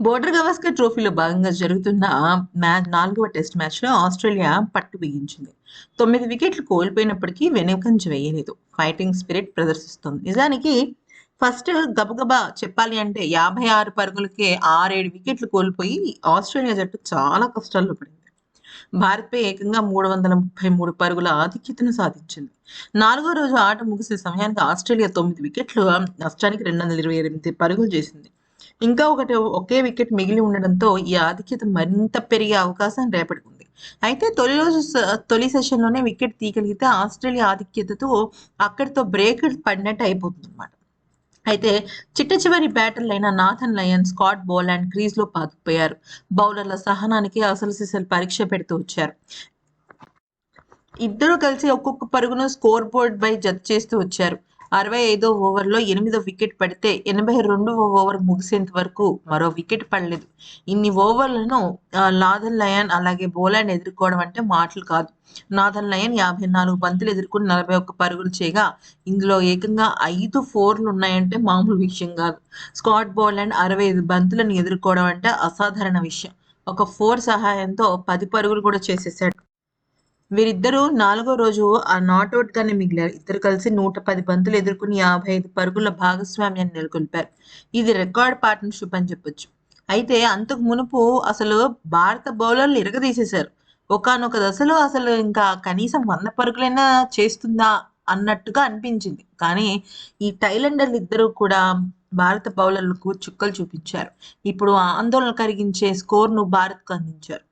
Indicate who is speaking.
Speaker 1: Border Gavaskar ట్రోఫీలో భాగంగా జరుగుతున్న మ్యాచ్ నాలుగవ టెస్ట్ మ్యాచ్లో ఆస్ట్రేలియా పట్టు బిగించింది. తొమ్మిది వికెట్లు కోల్పోయినప్పటికీ వెనుకంజ వేయలేదు. ఫైటింగ్ స్పిరిట్ ప్రదర్శిస్తుంది. నిజానికి ఫస్ట్ గబగబా చెప్పాలి అంటే యాభై ఆరు పరుగులకే ఆరేడు వికెట్లు కోల్పోయి ఆస్ట్రేలియా జట్టు చాలా కష్టాల్లో పడింది. భారత్పై ఏకంగా మూడు వందల ముప్పై మూడు పరుగుల ఆధిక్యతను సాధించింది. నాలుగో రోజు ఆట ముగిసే సమయానికి ఆస్ట్రేలియా తొమ్మిది వికెట్లు నష్టానికి రెండు వందల ఇరవై ఎనిమిది పరుగులు చేసింది. ఇంకా ఒకటి ఒకే వికెట్ మిగిలి ఉండడంతో ఈ ఆధిక్యత మరింత పెరిగే అవకాశం రేపటికి ఉంది అయితే తొలి రోజు తొలి సెషన్లోనే వికెట్ తీయగలిగితే ఆస్ట్రేలియా ఆధిక్యతతో అక్కడితో బ్రేక్ పడినట్టు అయిపోతుంది అనమాట అయితే చిట్ట చివరి బ్యాటర్లు అయిన Nathan Lyon Scott Boland and crease క్రీజ్లో పాతుకుపోయారు. బౌలర్ల సహనానికి అసలు సిసలు పరీక్ష పెడుతూ వచ్చారు. ఇద్దరు కలిసి ఒక్కొక్క పరుగును స్కోర్ బోర్డ్ పై జత చేస్తూ వచ్చారు. అరవై ఐదో ఓవర్లో ఎనిమిదో వికెట్ పడితే ఎనభై రెండవ ఓవర్ ముగిసేంత వరకు మరో వికెట్ పడలేదు. ఇన్ని ఓవర్లను ఆ, నాథన్ లయన్ అలాగే బోలాండ్ ఎదుర్కోవడం అంటే మాటలు కాదు. నాథన్ లయన్ యాభై నాలుగు బంతులు ఎదుర్కొని నలభై ఒక్క పరుగులు చేయగా ఇందులో ఏకంగా ఐదు ఫోర్లు ఉన్నాయంటే మామూలు విషయం కాదు. స్కాట్ బోలాండ్ అరవై ఐదు బంతులను ఎదుర్కోవడం అంటే అసాధారణ విషయం. ఒక ఫోర్ సహాయంతో పది పరుగులు కూడా చేసేసాడు వీరిద్దరూ నాలుగో రోజు ఆ నాట్అవుట్ గానే మిగిలారు. ఇద్దరు కలిసి నూట పది బంతులు ఎదుర్కొని యాభై ఐదు పరుగుల భాగస్వామ్యాన్ని నెలకొల్పారు. ఇది రికార్డ్ పార్ట్నర్షిప్ అని చెప్పొచ్చు. అయితే అంతకు మునుపు అసలు భారత బౌలర్లు ఇరగదీసేశారు. ఒకానొక దశలో అసలు ఇంకా కనీసం వంద పరుగులైనా చేస్తుందా అన్నట్టుగా అనిపించింది. కానీ ఈ టైలెండర్లు ఇద్దరు కూడా భారత బౌలర్లకు చుక్కలు చూపించారు. ఇప్పుడు ఆందోళన కలిగించే స్కోర్ను భారత్కు అందించారు.